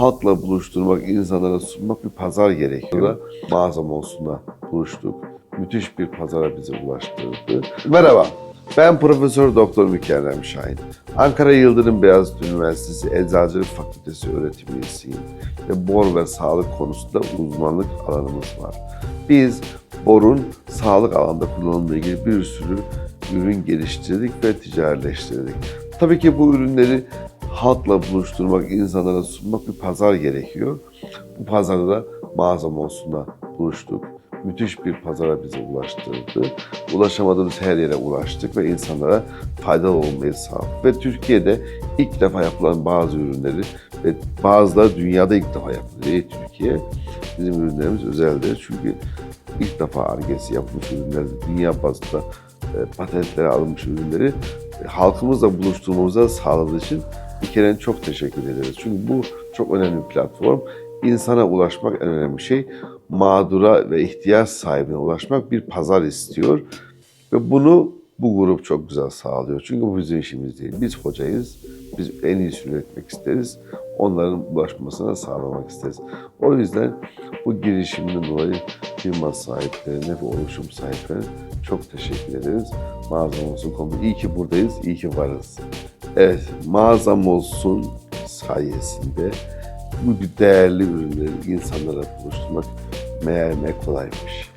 halkla buluşturmak, insanlara sunmak bir pazar gerekiyor. Mağazam olsunla buluştuk. Müthiş bir pazara bizi ulaştırdı. Merhaba, ben Profesör Doktor Mükerrem Şahin. Ankara Yıldırım Beyazıt Üniversitesi Eczacılık Fakültesi öğretim üyesiyim. Ve bor ve sağlık konusunda uzmanlık alanımız var. Biz borun sağlık alanında kullanımıyla ilgili bir sürü ürün geliştirdik ve ticaretleştirdik. Tabii ki bu ürünleri halkla buluşturmak, insanlara sunmak bir pazar gerekiyor. Bu pazarda da mağazam olsunla buluştuk. Müthiş bir pazara bizi ulaştırdı. Ulaşamadığımız her yere ulaştık ve insanlara faydalı olmayı sağladık. Ve Türkiye'de ilk defa yapılan bazı ürünleri ve bazıları dünyada ilk defa yapılıyor. Türkiye bizim ürünlerimiz özeldir. Çünkü ilk defa argesi yapılmış ürünler, dünya bazında e, patentlere alınmış ürünleri e, halkımızla buluşturmamıza sağladığı için bir kere çok teşekkür ederiz. Çünkü bu çok önemli bir platform. İnsana ulaşmak en önemli şey. Mağdura ve ihtiyaç sahibine ulaşmak bir pazar istiyor. Ve bunu bu grup çok güzel sağlıyor. Çünkü bu bizim işimiz değil. Biz hocayız. Biz en iyisini üretmek isteriz. Onların ulaşmasına sağlamak isteriz. O yüzden bu girişimden dolayı firma sahiplerine ve oluşum sahiplerine çok teşekkür ederiz. Mağazam olsun konu. İyi ki buradayız, iyi ki varız. Evet, mağazam olsun sayesinde bu değerli ürünleri insanlara buluşturmak meğer ne kolaymış.